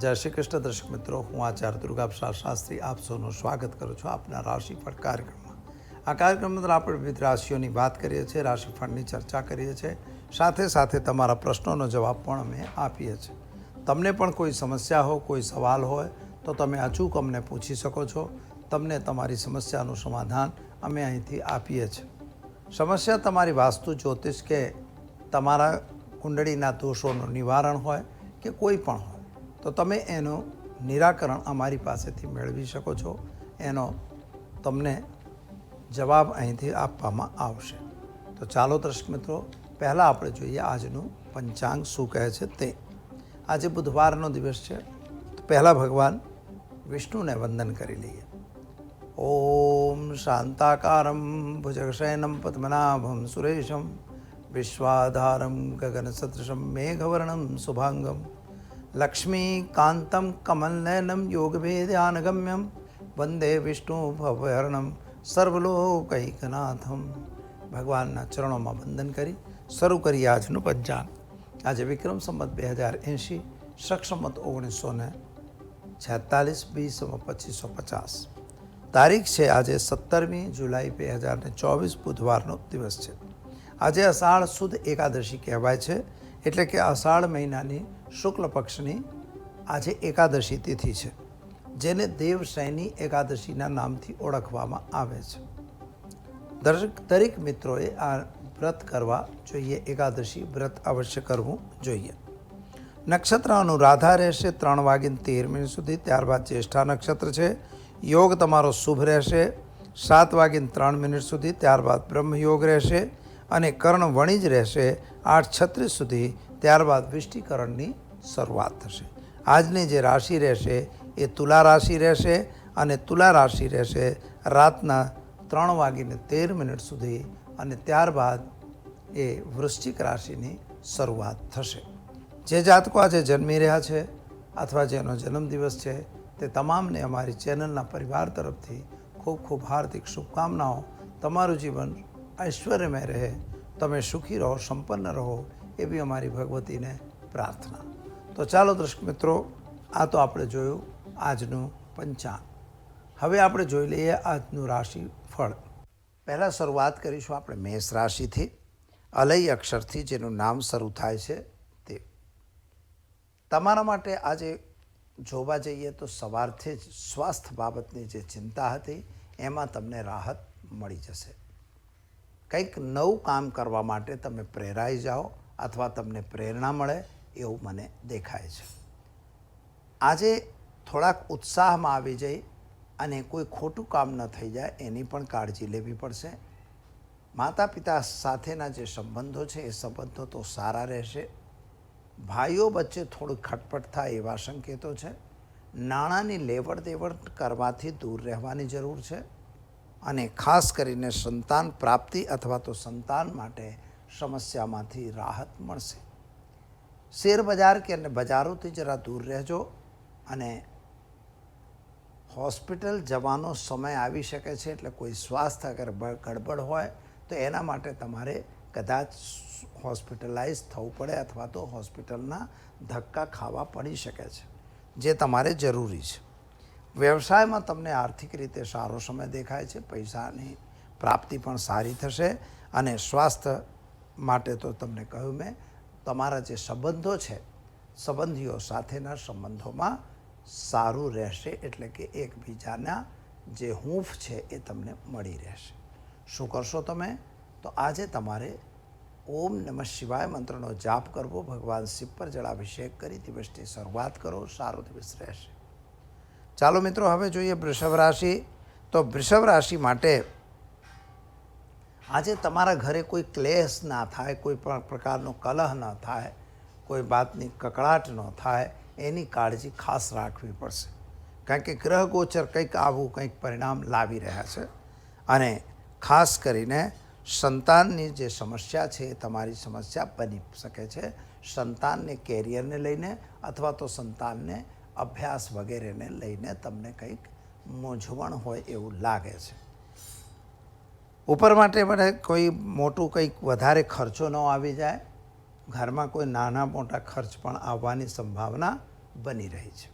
જય શ્રી કૃષ્ણ દર્શક મિત્રો, હું આચાર્ય દુર્ગાપ્રસાદ શાસ્ત્રી, આપ સૌનું સ્વાગત કરું છું આપના રાશિફળ કાર્યક્રમમાં. આ કાર્યક્રમ અંદર આપણે વિવિધ રાશિઓની વાત કરીએ છીએ, રાશિફળની ચર્ચા કરીએ છીએ, સાથે સાથે તમારા પ્રશ્નોનો જવાબ પણ અમે આપીએ છીએ. તમને પણ કોઈ સમસ્યા હોય કોઈ સવાલ હોય, તો તમે અચૂક અમને પૂછી શકો છો. તમને તમારી સમસ્યાનું સમાધાન અમે અહીંથી આપીએ છીએ. સમસ્યા તમારી વાસ્તુ, જ્યોતિષ કે તમારા કુંડળીના દોષોનું નિવારણ હોય કે કોઈ પણ હોય તો તમે એનું નિરાકરણ અમારી પાસેથી મેળવી શકો છો. એનો તમને જવાબ અહીંથી આપવામાં આવશે. તો ચાલો દર્શક મિત્રો, પહેલાં આપણે જોઈએ આજનું પંચાંગ શું કહે છે તે. આજે બુધવારનો દિવસ છે. તો પહેલાં ભગવાન વિષ્ણુને વંદન કરી લઈએ. ઓમ શાંતાકારમ ભુજગશયનમ પદ્મનાભમ સુરેશમ વિશ્વાધારમ ગગનસદૃશમ મેઘવર્ણમ શુભાંગમ લક્ષ્મીકાંતમ કમલનયનમ યોગભેદ્યાનગમ્યમ વંદે વિષ્ણુ ભવહર્ણમ સર્વલોકૈકનાથમ ભગવાનના ચરણોમાં વંદન કરી, શરૂ કરીએ આજનું પંચાંગ. આજે વિક્રમ સંમત બે હજાર એંશી સક્ષમત ઓગણીસો ને છેતાલીસ બીસ પચીસો પચાસ. તારીખ છે આજે સત્તરમી જુલાઈ બે હજાર ચોવીસ, બુધવારનો દિવસ છે. આજે અષાઢ સુદ એકાદશી કહેવાય છે. એટલે કે અષાઢ મહિનાની શુક્લ પક્ષની આજે એકાદશી તિથિ છે, જેને દેવશયની એકાદશીના નામથી ઓળખવામાં આવે છે. દરેક દરેક મિત્રોએ આ વ્રત કરવા જોઈએ, એકાદશી વ્રત અવશ્ય કરવું જોઈએ. નક્ષત્ર અનુરાધા રહેશે, ત્રણ વાગીને તેર મિનિટ સુધી, ત્યારબાદ જ્યેષ્ઠા નક્ષત્ર છે. યોગ તમારો શુભ રહેશે, સાત વાગીને ત્રણ મિનિટ સુધી, ત્યારબાદ બ્રહ્મ યોગ રહેશે. અને કર્ણ વણિજ રહેશે આઠ છત્રીસ સુધી, ત્યારબાદ વિષ્ટિકરણની શરૂઆત થશે. આજની જે રાશિ રહેશે એ તુલા રાશિ રહેશે અને તુલા રાશિ રહેશે રાતના ત્રણ વાગીને તેર મિનિટ સુધી અને ત્યારબાદ એ વૃશ્ચિક રાશિની શરૂઆત થશે. જે જાતકો આજે જન્મી રહ્યા છે અથવા જેનો જન્મદિવસ છે તે તમામને અમારી ચેનલના પરિવાર તરફથી ખૂબ ખૂબ હાર્દિક શુભકામનાઓ. તમારું જીવન ઐશ્વર્યમય રહે. તમે સુખી રહો, સંપન્ન રહો, એવી અમારી ભગવતીને પ્રાર્થના. તો ચાલો દર્શક મિત્રો, આ તો આપણે જોયું આજનું પંચાંગ. હવે આપણે જોઈ લઈએ આજનું રાશિ ફળ પહેલાં શરૂઆત કરીશું આપણે મેષ રાશિથી. અલય અક્ષરથી જેનું નામ શરૂ થાય છે તે. તમારા માટે આજે જોવા જઈએ તો સવારથી જ સ્વાસ્થ્ય બાબતની જે ચિંતા હતી, એમાં તમને રાહત મળી જશે. કંઈક નવું કામ કરવા માટે તમે પ્રેરાઈ જાઓ અથવા તમને પ્રેરણા મળે એવું મને દેખાય છે. આજે થોડાક ઉત્સાહમાં આવી જઈ અને કોઈ ખોટું કામ ન થઈ જાય એની પણ કાળજી લેવી પડશે. માતા પિતા સાથેના જે સંબંધો છે એ સંબંધો તો સારા રહેશે. ભાઈઓ વચ્ચે થોડું ખટપટ થાય એવા સંકેતો છે. નાણાંની લેવડ દેવડ કરવાથી દૂર રહેવાની જરૂર છે. અને ખાસ કરીને સંતાન પ્રાપ્તિ અથવા તો સંતાન માટે સમસ્યામાંથી રાહત મળશે. શેર બજાર કે અને બજારોથી જરા દૂર રહેજો અને હોસ્પિટલ જવાનો સમય આવી શકે છે એટલે કોઈ સ્વાસ્થ્ય અગર ગડબડ હોય તો એના માટે તમારે કદાચ હોસ્પિટલાઇઝ થવું પડે અથવા તો હોસ્પિટલના ધક્કા ખાવા પડી શકે છે, જે તમારે જરૂરી છે. વ્યવસાયમાં તમને આર્થિક રીતે સારો સમય દેખાય છે, પૈસાની પ્રાપ્તિ પણ સારી થશે અને સ્વાસ્થ્ય માટે તો તમને કહ્યું મેં, તમારા જે સંબંધો છે, સંબંધીઓ સાથેના સંબંધોમાં સારું રહેશે એટલે કે એકબીજાના જે હૂંફ છે એ તમને મળી રહેશે. શું કરશો તમે? તો આજે તમારે ઓમ નમઃ શિવાય મંત્રનો જાપ કરવો, ભગવાન શિવ પર જળાભિષેક કરી દિવસની શરૂઆત કરો, સારો દિવસ રહેશે. ચાલો મિત્રો, હવે જોઈએ વૃષભ રાશિ. તો વૃષભ રાશિ માટે આજે તમારા ઘરે કોઈ ક્લેશ ના થાય, કોઈ પણ પ્રકારનો કલહ ન થાય, કોઈ વાતની કકળાટ ન થાય, એની કાળજી ખાસ રાખવી પડશે. કારણ કે ગ્રહ ગોચર કંઈક આવું, કંઈક પરિણામ લાવી રહ્યા છે. અને ખાસ કરીને સંતાનની જે સમસ્યા છે, એ તમારી સમસ્યા બની શકે છે. સંતાનને કેરિયરને લઈને અથવા તો સંતાનને અભ્યાસ વગેરેને લઈને તમને કંઈક મૂંઝવણ હોય એવું લાગે છે. ઉપર માટે મને કોઈ મોટું કંઈક વધારે ખર્ચો ન આવી જાય. ઘરમાં કોઈ નાના મોટા ખર્ચ પણ આવવાની સંભાવના બની રહી છે.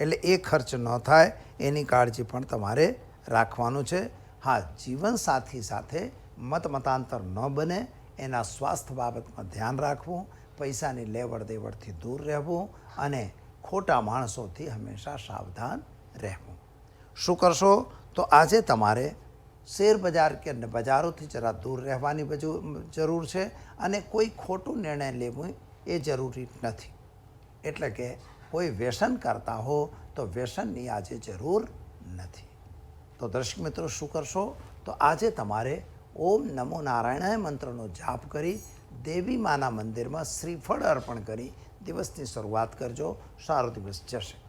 એટલે એ ખર્ચ ન થાય, એની કાળજી પણ તમારે રાખવાનું છે. હા જીવનસાથી સાથે મત મતાંતર ન બને, એના સ્વાસ્થ્ય બાબતમાં ધ્યાન રાખવું, પૈસાની લેવડ દેવડથી દૂર રહેવું અને ખોટા માણસોથી હંમેશા સાવધાન રહેવું. શું કરશો? તો આજે તમારે શેર બજાર કે બજારોથી જરા દૂર રહેવાની જરૂર છે અને કોઈ ખોટું નિર્ણય લેવું એ જરૂરી નથી. એટલે કે કોઈ વ્યસન કરતા હો તો વ્યસનની આજે જરૂર નથી. તો દર્શક મિત્રો શું કરશો? તો આજે તમારે ઓમ નમો નારાયણાય મંત્રનો જાપ કરી દેવી માના મંદિરમાં શ્રીફળ અર્પણ કરી દિવસની શરૂઆત કરજો. સારો દિવસ જશે.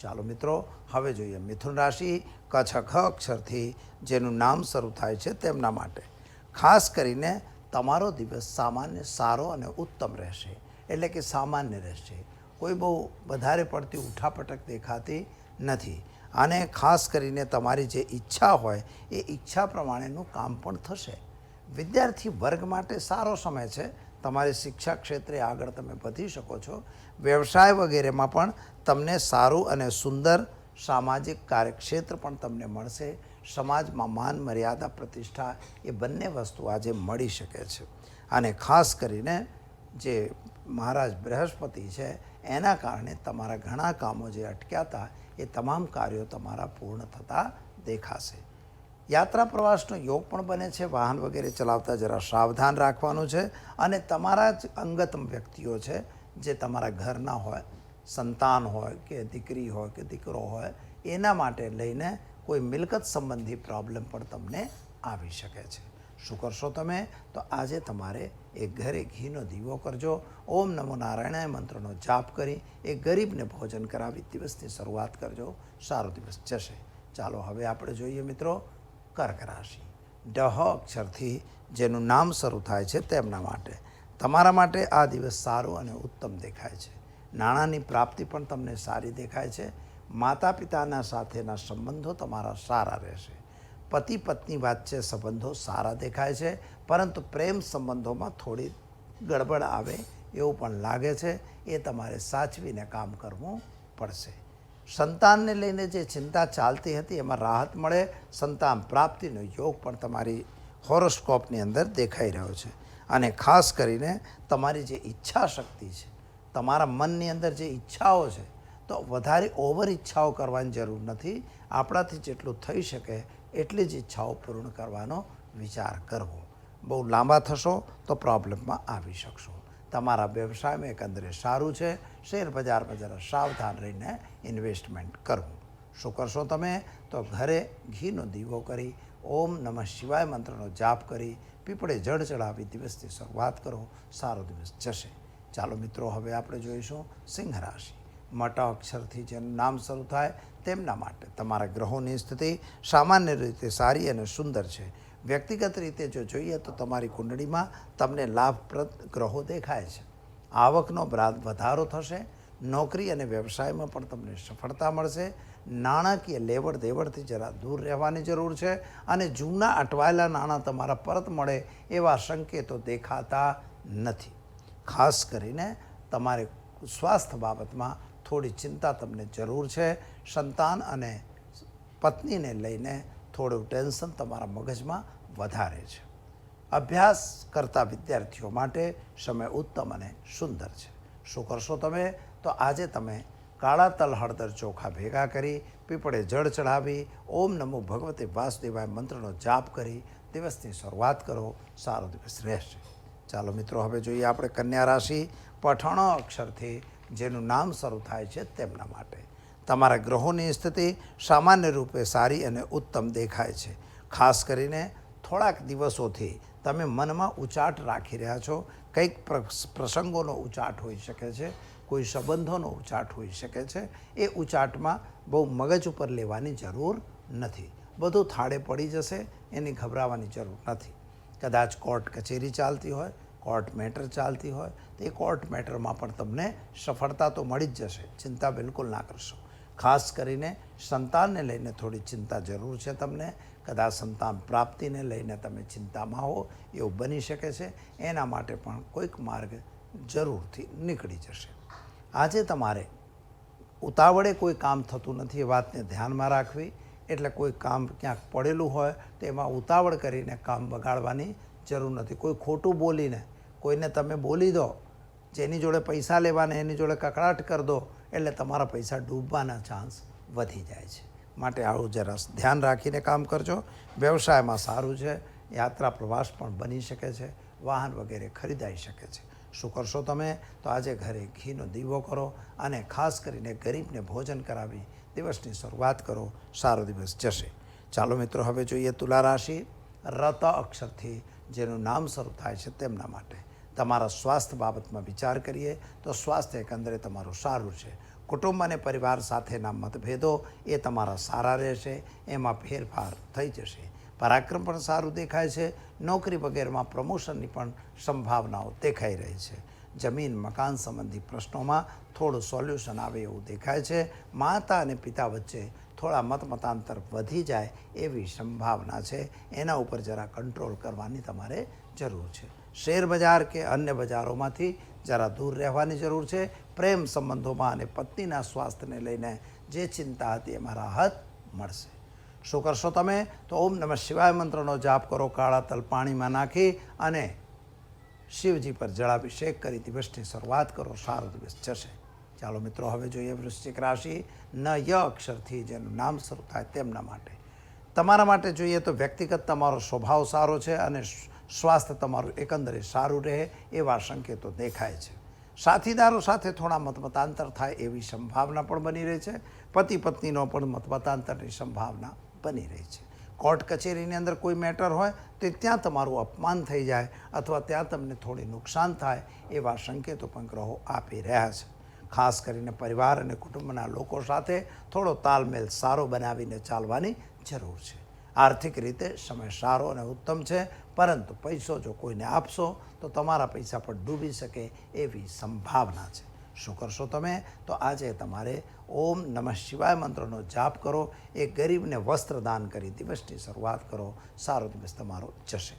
ચાલો મિત્રો, હવે જોઈએ મિથુન રાશિ. કચ્છ ખ અક્ષરથી જેનું નામ શરૂ થાય છે તેમના માટે. ખાસ કરીને તમારો દિવસ સામાન્ય, સારો અને ઉત્તમ રહેશે. એટલે કે સામાન્ય રહેશે. કોઈ બહુ વધારે પડતી ઉઠાપટક દેખાતી નથી. અને ખાસ કરીને તમારી જે ઈચ્છા હોય, એ ઈચ્છા પ્રમાણેનું કામ પણ થશે. વિદ્યાર્થી વર્ગ માટે સારો સમય છે. તમારી શિક્ષા ક્ષેત્રે આગળ તમે વધી શકો છો. વ્યવસાય વગેરેમાં પણ તમને સારું અને સુંદર સામાજિક કાર્યક્ષેત્ર પણ તમને મળશે. સમાજમાં માન, મર્યાદા, પ્રતિષ્ઠા એ બંને વસ્તુ આજે મળી શકે છે. અને ખાસ કરીને જે મહારાજ બૃહસ્પતિ છે, એના કારણે તમારા ઘણા કામો જે અટક્યા હતા, એ તમામ કાર્યો તમારા પૂર્ણ થતા દેખાશે. યાત્રા પ્રવાસનો યોગ પણ બને છે, વાહન વગેરે ચલાવતા જરા સાવધાન રાખવાનું છે અને તમારા જ અંગત વ્યક્તિઓ છે, જે તમારા ઘરના હોય, સંતાન હોય કે દીકરી હોય કે દીકરો હોય, એના માટે લઈને કોઈ મિલકત સંબંધી પ્રોબ્લેમ પણ તમને આવી શકે છે. શું કરશો તમે? તો આજે તમારે એ ઘરે ઘીનો દીવો કરજો. ઓમ નમો નારાયણાય મંત્રનો જાપ કરી, એ ગરીબને ભોજન કરાવી, દિવસની શરૂઆત કરજો. સારો દિવસ જશે. ચાલો, હવે આપણે જોઈએ મિત્રો કર્ક રાશિ ડહ અક્ષરથી જેનું નામ શરૂ થાય છે તેમના માટે. તમારા માટે આ દિવસ સારો અને ઉત્તમ દેખાય છે. નાણાંની પ્રાપ્તિ પણ તમને સારી દેખાય છે. માતા પિતાના સાથેના સંબંધો તમારા સારા રહેશે. પતિ પત્ની વચ્ચે સંબંધો સારા દેખાય છે, પરંતુ પ્રેમ સંબંધોમાં થોડી ગડબડ આવે એવું પણ લાગે છે. એ તમારે સાચવીને કામ કરવું પડશે. સંતાનને લઈને જે ચિંતા ચાલતી હતી, એમાં રાહત મળે, સંતાન પ્રાપ્તિનો યોગ પણ તમારી હોરોસ્કોપની અંદર દેખાઈ રહ્યો છે. અને ખાસ કરીને તમારી જે ઈચ્છા શક્તિ છે, તમારા મનની અંદર જે ઈચ્છાઓ છે, તો વધારે ઓવર ઈચ્છાઓ કરવાની જરૂર નથી. આપણાથી જેટલું થઈ શકે, એટલી જ ઈચ્છાઓ પૂર્ણ કરવાનો વિચાર કરવો. બહુ લાંબા થશો તો પ્રોબ્લેમમાં આવી શકશો. તમારા વ્યવસાયમાં એકંદરે સારું છે. શેર બજારમાં જરા સાવધાન રહીને ઇન્વેસ્ટમેન્ટ કરવું. શું કરશો તમે? તો ઘરે ઘીનો દીવો કરી, ઓમ નમઃ શિવાય મંત્રનો જાપ કરી, પીપળે જળ ચડાવી દિવસથી શરૂઆત કરો, સારો દિવસ જશે. ચાલો મિત્રો, હવે આપણે જોઈશું સિંહ રાશિ. મોટા અક્ષરથી જેનું નામ શરૂ થાય તેમના માટે. તમારા ગ્રહોની સ્થિતિ સામાન્ય રીતે સારી અને સુંદર છે. વ્યક્તિગત રીતે જો જોઈએ તો તમારી કુંડળીમાં તમને લાભપ્રદ ગ્રહો દેખાય છે. આવકનો વધારો થશે, નોકરી અને વ્યવસાયમાં પણ તમને સફળતા મળશે. નાણાકીય લેવડ દેવડથી જરા દૂર રહેવાની જરૂર છે અને જૂના અટવાયેલા નાણાં તમારા પરત મળે એવા સંકેતો દેખાતા નથી. ખાસ કરીને તમારે સ્વાસ્થ્ય બાબતમાં થોડી ચિંતા તમને જરૂર છે. સંતાન અને પત્નીને લઈને થોડું ટેન્શન તમારા મગજમાં વધારે છે. અભ્યાસ કરતા વિદ્યાર્થીઓ માટે સમય ઉત્તમ અને સુંદર છે. શું કરશો તમે? તો આજે તમે કાળા તલ હળદર ચોખા ભેગા કરી, પીપળે જળ ચઢાવી, ઓમ નમો ભગવતે વાસુદેવાય મંત્રનો જાપ કરી, દિવસની શરૂઆત કરો, સારો દિવસ રહેશે. ચાલો મિત્રો, હવે જોઈએ આપણે કન્યા રાશિ પઠાણો અક્ષરથી જેનું નામ શરૂ થાય છે તેમના માટે. તમારા ગ્રહોની સ્થિતિ સામાન્ય રૂપે સારી અને ઉત્તમ દેખાય છે. ખાસ કરીને થોડાક દિવસોથી તમે મનમાં ઉચાટ રાખી રહ્યા છો. કંઈક પ્ર- પ્રસંગોનો ઉચાટ હોઈ શકે છે, કોઈ સંબંધોનો ઉચાટ હોઈ શકે છે. એ ઉચાટમાં બહુ મગજ ઉપર લેવાની જરૂર નથી. બધું થાળે પડી જશે, એની ગભરાવાની જરૂર નથી. કદાચ કોર્ટ કચેરી ચાલતી હોય, કોર્ટ મેટર ચાલતી હોય, તો એ કોર્ટ મેટરમાં પણ તમને સફળતા તો મળી જ જશે. ચિંતા બિલકુલ ના કરશો. ખાસ કરીને સંતાનને લઈને થોડી ચિંતા જરૂર છે તમને. કદાચ સંતાન પ્રાપ્તિને લઈને તમે ચિંતામાં હો, એવું બની શકે છે. એના માટે પણ કોઈક માર્ગ જરૂરથી નીકળી જશે. આજે તમારે ઉતાવળે કોઈ કામ થતું નથી, એ વાતને ધ્યાનમાં રાખવી. એટલે કોઈ કામ ક્યાંક પડેલું હોય, તો એમાં ઉતાવળ કરીને કામ બગાડવાની જરૂર નથી. કોઈ ખોટું બોલીને, કોઈને તમે બોલી દો, જેની જોડે પૈસા લેવાને, એની જોડે કકડાટ કરી દો, એટલે તમારા પૈસા ડૂબવાના ચાન્સ વધી જાય છે. માટે આવું જરા ધ્યાન રાખીને કામ કરજો. વ્યવસાયમાં સારું છે, યાત્રા પ્રવાસ પણ બની શકે છે, વાહન વગેરે ખરીદાઈ શકે છે. શું કરશો તમે? તો આજે ઘરે ઘીનો દીવો કરો અને ખાસ કરીને ગરીબને ભોજન કરાવી દિવસની શરૂઆત કરો. સારો દિવસ જશે. ચાલો મિત્રો, હવે જોઈએ તુલા રાશિ. રત અક્ષરથી જેનું નામ શરૂ થાય છે તેમના માટે. તમારા સ્વાસ્થ્ય બાબતમાં વિચાર કરીએ તો સ્વાસ્થ્ય એકંદરે તમારું સારું છે. કુટુંબ અને પરિવાર સાથેના મતભેદો એ તમારા સારા રહેશે, એમાં ફેરફાર થઈ જશે. પરાક્રમ પણ સારું દેખાય છે, નોકરી વગેરેમાં પ્રમોશનની પણ સંભાવનાઓ દેખાઈ રહી છે. જમીન, મકાન સંબંધી પ્રશ્નોમાં થોડું સોલ્યુશન આવે એવું દેખાય છે. માતા અને પિતા વચ્ચે થોડા મત મતાંતર વધી જાય એવી સંભાવના છે. એના ઉપર જરા કંટ્રોલ કરવાની તમારે જરૂર છે. શેર બજાર કે અન્ય બજારોમાંથી જરા દૂર રહેવાની જરૂર છે. પ્રેમ સંબંધોમાં અને પત્નીના સ્વાસ્થ્યને લઈને જે ચિંતા હતી એમાં રાહત મળશે. શું કરશો તમે? તો ઓમ નમઃ શિવાય મંત્રનો જાપ કરો, કાળા તલ પાણીમાં નાખી અને શિવજી પર જળાભિષેક કરી દિવસની શરૂઆત કરો, સારો દિવસ જશે. ચાલો મિત્રો, હવે જોઈએ વૃશ્ચિક રાશિ. ન ય અક્ષરથી જેનું નામ શરૂ થાય તેમના માટે. તમારા માટે જોઈએ તો વ્યક્તિગત તમારો સ્વભાવ સારો છે અને સ્વાસ્થ્ય તમારું એકંદરે સારું રહે એવા સંકેતો દેખાય છે. સાથીદારો સાથે થોડા મતમતાંતર થાય એવી સંભાવના પણ બની રહી છે. પતિ પત્નીનો પણ મતમતાંતરની સંભાવના બની રહી છે. કોર્ટ કચેરીની અંદર કોઈ મેટર હોય તો ત્યાં તમારું અપમાન થઈ જાય અથવા ત્યાં તમને થોડી નુકસાન થાય એવા સંકેતો પણ ગ્રહો આપી રહ્યા છે. ખાસ કરીને પરિવાર અને કુટુંબના લોકો સાથે થોડો તાલમેલ સારો બનાવીને ચાલવાની જરૂર છે. આર્થિક રીતે સમય સારો અને ઉત્તમ છે. પરંતુ પૈસો જો કોઈને આપશો, તો તમારા પૈસા પણ ડૂબી શકે એવી સંભાવના છે. શું કરશો તમે? તો આજે તમારે ઓમ નમઃ શિવાય મંત્રનો જાપ કરો. એ ગરીબને વસ્ત્ર દાન કરી દિવસની શરૂઆત કરો. સારો દિવસ તમારો જશે.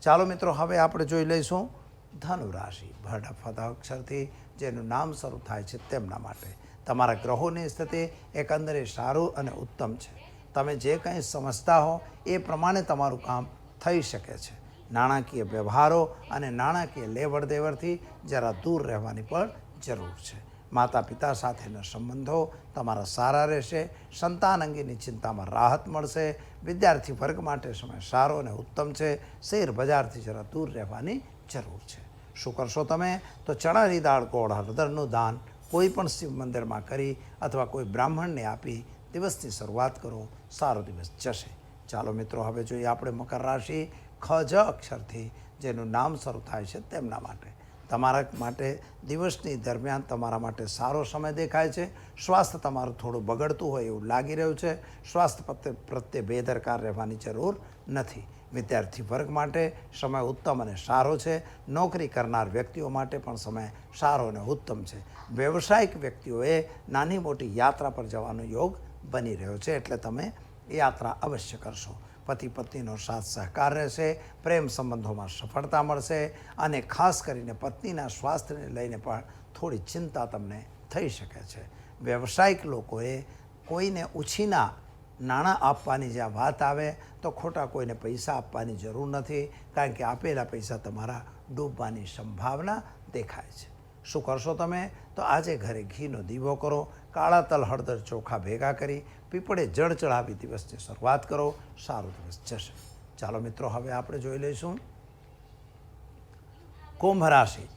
ચાલો મિત્રો, હવે આપણે જોઈ લઈશું ધનુ રાશિ ભરડા ફતા અક્ષરથી જેનું નામ શરૂ થાય છે તેમના માટે. તમારા ગ્રહોની સ્થિતિ એકંદરે સારું અને ઉત્તમ છે. તમે જે કંઈ સમજતા હો એ પ્રમાણે તમારું કામ થઈ શકે છે. નાણાકીય વ્યવહારો અને નાણાકીય લેવડ દેવડથી જરા દૂર રહેવાની પણ જરૂર છે. માતા પિતા સાથેના સંબંધો તમારા સારા રહેશે, સંતાન અંગેની ચિંતામાં રાહત મળશે, વિદ્યાર્થી વર્ગ માટે સમય સારો અને ઉત્તમ છે, શેર બજારથી જરા દૂર રહેવાની જરૂર છે. શું કરશો તમે? તો ચણાની દાળ ગોળ હળદરનું દાન કોઈ પણ શિવ મંદિરમાં કરી અથવા કોઈ બ્રાહ્મણને આપી દિવસની શરૂઆત કરો, સારો દિવસ જશે. ચાલો મિત્રો, હવે જોઈએ આપણે મકર રાશિ ખ જ અક્ષરથી, જેનું નામ શરૂ થાય છે તેમના માટે. તમારા માટે દિવસની દરમિયાન તમારા માટે સારો સમય દેખાય છે. સ્વાસ્થ્ય તમારું થોડું બગડતું હોય એવું લાગી રહ્યું છે. સ્વાસ્થ્ય પ્રત્યે પ્રત્યે બેદરકાર રહેવાની જરૂર નથી. વિદ્યાર્થી વર્ગ માટે સમય ઉત્તમ અને સારો છે. નોકરી કરનાર વ્યક્તિઓ માટે પણ સમય સારો અને ઉત્તમ છે. વ્યવસાયિક વ્યક્તિઓએ નાની મોટી યાત્રા પર જવાનો યોગ બની રહ્યો છે એટલે તમે યાત્રા અવશ્ય કરશો. પતિ પત્નીનો સાથ સહકાર રહેશે, પ્રેમ સંબંધોમાં સફળતા મળશે અને ખાસ કરીને પત્નીના સ્વાસ્થ્યને લઈને પણ થોડી ચિંતા તમને થઈ શકે છે. વ્યવસાયિક લોકોએ કોઈને ઉછીના નાણાં આપવાની જ્યાં વાત આવે તો ખોટા કોઈને પૈસા આપવાની જરૂર નથી, કારણ કે આપેલા પૈસા તમારા ડૂબવાની સંભાવના દેખાય છે. શું કરશો તમે? તો આજે ઘરે ઘીનો દીવો કરો, કાળા તલ હળદર ચોખા ભેગા કરી, પીપળે જળ ચડાવી દિવસની શરૂઆત કરો, સારો દિવસ જશે. ચાલો મિત્રો, હવે આપણે જોઈ લઈશું. કુંભ રાશિ,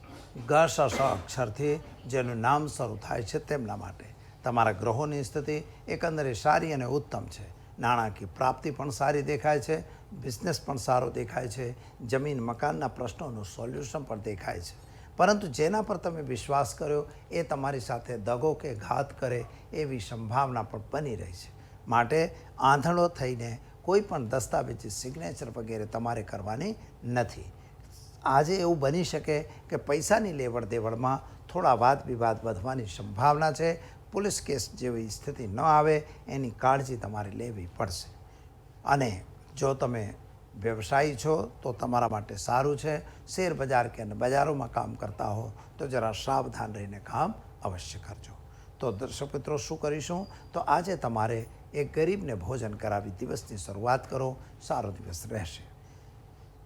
ગ, સ સ અક્ષરથી જેનું નામ શરૂ થાય છે તેમના માટે. તમારા ગ્રહોની સ્થિતિ એકંદરે સારી અને ઉત્તમ છે. નાણાકીય પ્રાપ્તિ પણ સારી દેખાય છે, બિઝનેસ પણ સારો દેખાય છે, જમીન મકાનના પ્રશ્નોનું સોલ્યુશન પણ દેખાય છે. પરંતુ જેના પર તમે વિશ્વાસ કર્યો, એ તમારી સાથે દગો કે ઘાત કરે એવી સંભાવના પણ બની રહી છે. માટે આંધળો થઈને કોઈ પણ દસ્તાવેજી સિગ્નેચર વગેરે તમારે કરવાની નથી. આજે એવું બની શકે કે પૈસાની લેવડ દેવડમાં થોડા વાદ વિવાદ વધવાની સંભાવના છે. પોલીસ કેસ જેવી સ્થિતિ ન આવે, એની કાળજી તમારે લેવી પડશે. અને જો તમે વ્યવસાયી છો, તો તમારા માટે સારું છે. શેર બજાર કે બજારોમાં કામ કરતા હો, તો જરા સાવધાન રહીને કામ અવશ્ય કરજો. તો દર્શક મિત્રો, શું કરીશું? તો આજે તમારે એક ગરીબને ભોજન કરાવી દિવસની શરૂઆત કરો. સારો દિવસ રહેશે.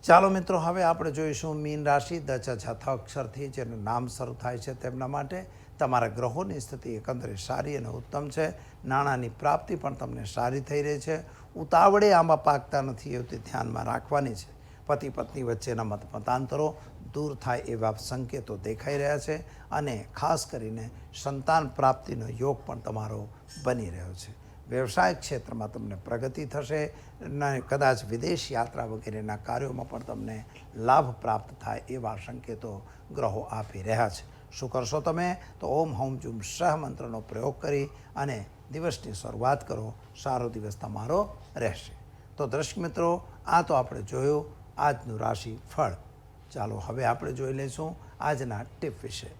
ચાલો મિત્રો, હવે આપણે જોઈશું મીન રાશિ દચ છથ અક્ષરથી જેનું નામ શરૂ થાય છે તેમના માટે. તમારા ગ્રહોની સ્થિતિ એકંદરે સારી અને ઉત્તમ છે. નાણાંની પ્રાપ્તિ પણ તમને સારી થઈ રહી છે. ઉતાવળે આમાં પાકતા નથી એવું તે ધ્યાનમાં રાખવાની છે. પતિ પત્ની વચ્ચેના મત મતાંતરો દૂર થાય એવા સંકેતો દેખાઈ રહ્યા છે અને ખાસ કરીને સંતાન પ્રાપ્તિનો યોગ પણ તમારો બની રહ્યો છે. વ્યવસાય ક્ષેત્રમાં તમને પ્રગતિ થશે અને કદાચ વિદેશ યાત્રા વગેરેના કાર્યોમાં પણ તમને લાભ પ્રાપ્ત થાય એવા સંકેતો ગ્રહો આપી રહ્યા છે. શું કરશો તમે? તો ઓમ હોમ જુમ સહ મંત્રનો પ્રયોગ કરી અને દિવસની શરૂઆત કરો, સારો દિવસ તમારો રહેશે. તો દર્શક મિત્રો, આ તો આપણે જોયું, આજનું રાશિ ફળ. ચાલો હવે આપણે જોઈ લઈશું આજના ટીપ વિશે.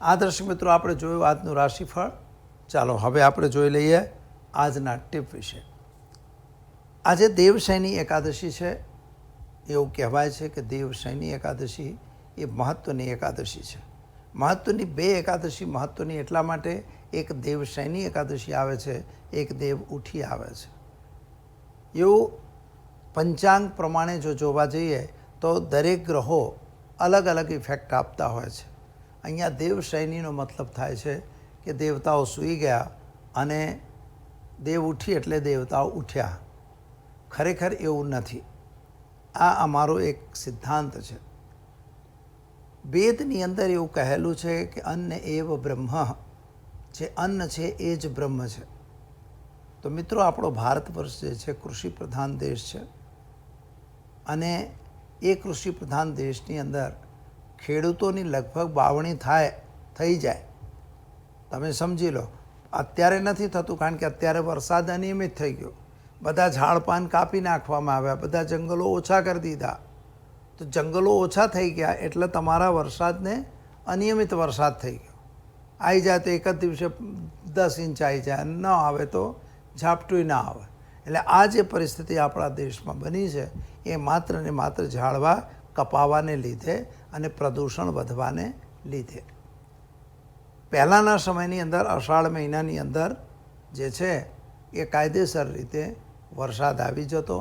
આ દર્શક મિત્રો આપણે જોયું આજનું રાશિફળ ચાલો હવે આપણે જોઈ લઈએ આજના ટીપ વિશે. આજે દેવશયની એકાદશી છે. એવું કહેવાય છે કે દેવશયની એકાદશી એ મહત્ત્વની એકાદશી છે. મહત્ત્વની બે એકાદશી મહત્ત્વની એટલા માટે એક દેવશયની એકાદશી આવે છે, એક દેવ ઉઠી આવે છે. એવું પંચાંગ પ્રમાણે જો જોવા જઈએ, તો દરેક ગ્રહો અલગ અલગ ઇફેક્ટ આપતા હોય છે. અહીંયા દેવ શૈનીનો મતલબ થાય છે કે દેવતાઓ સૂઈ ગયા અને દેવ ઉઠી એટલે દેવતાઓ ઉઠ્યા. ખરેખર એવું નથી. આ અમારો એક સિદ્ધાંત છે. વેદની અંદર એવું કહેલું છે કે અન્ન એવ બ્રહ્મ જે અન્ન છે એ જ બ્રહ્મ છે. તો મિત્રો, આપણો ભારત વર્ષ જે છે, કૃષિ પ્રધાન દેશ છે. અને એ કૃષિ પ્રધાન દેશની અંદર ખેડૂતોની લગભગ વાવણી થાય, થઈ જાય. તમે સમજી લો, અત્યારે નથી થતું, કારણ કે અત્યારે વરસાદ અનિયમિત થઈ ગયો. બધા ઝાડપાન કાપી નાખવામાં આવ્યા, બધા જંગલો ઓછા કરી દીધા. તો જંગલો ઓછા થઈ ગયા એટલે તમારા વરસાદને અનિયમિત વરસાદ થઈ ગયો. આવી જાય તો એક જ દિવસે દસ ઇંચ આવી જાય. ન આવે તો ઝાપટું ના આવે. એટલે આ જે પરિસ્થિતિ આપણા દેશમાં બની છે, એ માત્ર ને માત્ર ઝાડવા કપાવાને લીધે અને પ્રદૂષણ વધવાને લીધે. પહેલાંના સમયની અંદર, અષાઢ મહિનાની અંદર જે છે, એ કાયદેસર રીતે વરસાદ આવી જતો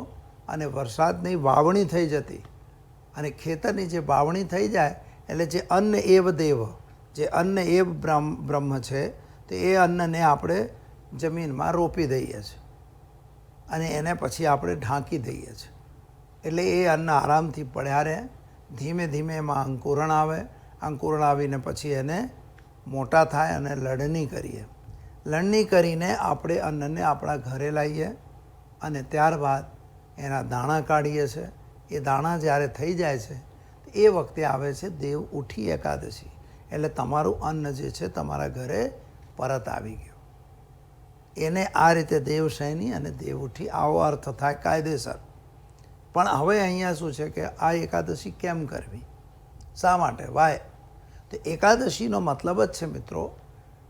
અને વરસાદની વાવણી થઈ જતી. અને ખેતરની જે વાવણી થઈ જાય, એટલે જે અન્ન એવ દેવ જે અન્ન એ બ્રહ્મ બ્રહ્મ છે, તો એ અન્નને આપણે જમીનમાં રોપી દઈએ છીએ અને એને પછી આપણે ઢાંકી દઈએ છીએ એટલે એ અન્ન આરામથી પડ્યા રહે ધીમે ધીમે એમાં અંકુરણ આવે. અંકુરણ આવીને પછી એને મોટા થાય અને લણણી કરીએ. લણણી કરીને આપણે અન્નને આપણા ઘરે લાવીએ અને ત્યારબાદ એના દાણા કાઢીએ છીએ એ દાણા જ્યારે થઈ જાય છે, એ વખતે આવે છે દેવ ઉઠી એકાદશી. એટલે તમારું અન્ન જે છે તમારા ઘરે પરત આવી ગયું. એને આ રીતે દેવશૈની અને દેવઉઠી આવો અર્થ થાય કાયદેસર. પણ હવે અહીંયા શું છે કે આ એકાદશી કેમ કરવી? શા માટે? વાય તો એકાદશીનો મતલબ જ છે મિત્રો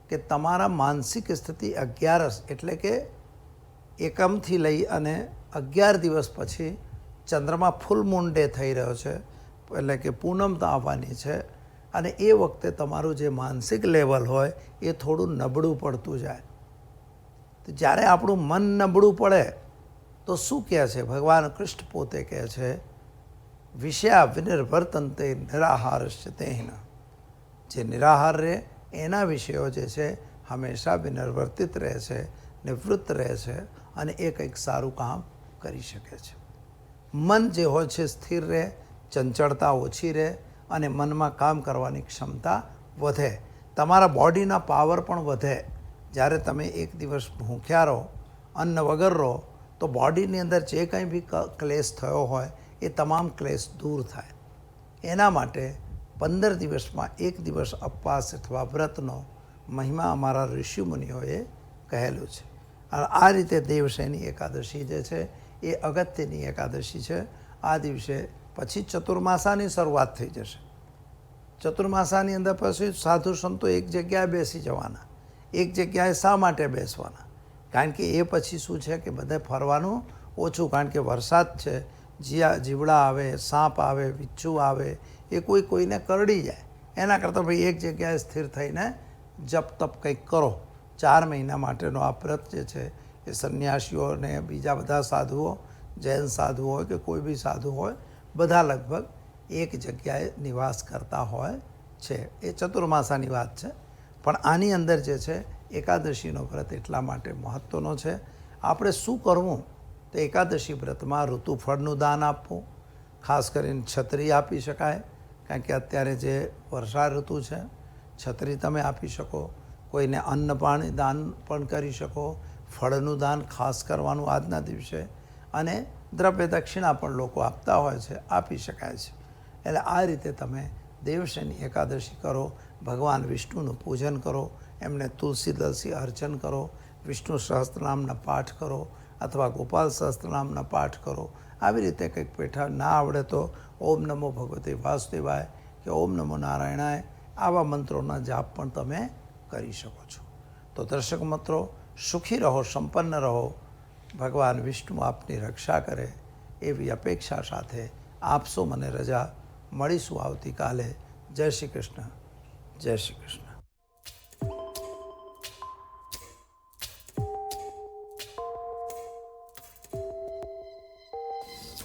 કે તમારા માનસિક સ્થિતિ અગિયારસ એટલે કે એકમથી લઈ અને અગિયાર દિવસ પછી ચંદ્રમાં ફૂલ મૂન ડે થઈ રહ્યો છે. એટલે કે પૂનમ તો આવવાની છે. અને એ વખતે તમારું જે માનસિક લેવલ હોય એ થોડું નબળું પડતું જાય. તો જ્યારે આપણું મન નબળું પડે, તો શું કહે છે? ભગવાન કૃષ્ણ પોતે કહે છે, વિષયા વિનિર્ભર્તન તે નિરાહાર છે તેના જે નિરાહાર રહે, એના વિષયો જે છે, હંમેશા વિનિર્વર્તિત રહે છે, નિવૃત્ત રહે છે અને એ કંઈક સારું કામ કરી શકે છે. મન જે હોય છે, સ્થિર રહે, ચંચળતા ઓછી રહે અને મનમાં કામ કરવાની ક્ષમતા વધે. તમારા બોડીના પાવર પણ વધે. જ્યારે તમે એક દિવસ ભૂખ્યા રહો, અન્ન વગર રહો, તો બોડીની અંદર જે કંઈ બી ક્લેશ થયો હોય, એ તમામ ક્લેશ દૂર થાય. એના માટે પંદર દિવસમાં એક દિવસ ઉપવાસ અથવા વ્રતનો મહિમા અમારા ઋષિમુનિઓએ કહેલું છે. અને આ રીતે દેવસેની એકાદશી જે છે, એ અગત્યની એકાદશી છે. આ દિવસે પછી ચતુર્માસાની શરૂઆત થઈ જશે. ચતુર્માસાની અંદર પછી સાધુ સંતો એક જગ્યાએ બેસી જવાના. એક જગ્યાએ શા માટે બેસવાના? કારણ કે એ પછી શું છે કે બધે ફરવાનું ઓછું, કારણ કે વરસાદ છે, જીયા, જીવડા આવે, સાપ આવે, વિચ્છુ આવે, એ કોઈ કોઈને કરડી જાય. એના કરતાં ભાઈ એક જગ્યાએ સ્થિર થઈને જપ તપ કંઈક કરો. ચાર મહિના માટેનો આ વ્રત જે છે એ સંન્યાસીઓ અને બીજા બધા સાધુઓ, જૈન સાધુ હોય કે કોઈ બી સાધુ હોય બધા લગભગ એક જગ્યાએ નિવાસ કરતા હોય છે. એ ચતુર્માસાની વાત છે. પણ આની અંદર જે છે, એકાદશીનો વ્રત એટલા માટે મહત્ત્વનો છે. આપણે શું કરવું? તો એકાદશી વ્રતમાં ઋતુફળનું દાન આપવું. ખાસ કરીને છત્રી આપી શકાય. કારણ કે અત્યારે જે વર્ષા ઋતુ છે, છત્રી તમે આપી શકો. કોઈને અન્ન પાણી દાન પણ કરી શકો. ફળનું દાન ખાસ કરવાનું આજના દિવસે. અને દ્રવ્ય દક્ષિણા પણ લોકો આપતા હોય છે, આપી શકાય છે. એટલે આ રીતે તમે દેવશની એકાદશી કરો, ભગવાન વિષ્ણુનું પૂજન કરો, એમને તુલસી દલસી અર્ચન કરો, વિષ્ણુ સહસ્ત્રનામના પાઠ કરો અથવા ગોપાલ સહસ્ત્રનામના પાઠ કરો. આવી રીતે કંઈક પેઠા ના આવડે તો ઓમ નમો ભગવતે વાસુદેવાય કે ઓમ નમો નારાયણાય આવા મંત્રોના જાપ પણ તમે કરી શકો છો. તો દર્શક મિત્રો, સુખી રહો, સંપન્ન રહો. ભગવાન વિષ્ણુ આપની રક્ષા કરે એવી અપેક્ષા સાથે આપશો મને રજા મળીશું આવતીકાલે. જય શ્રી કૃષ્ણ. જય શ્રી કૃષ્ણ.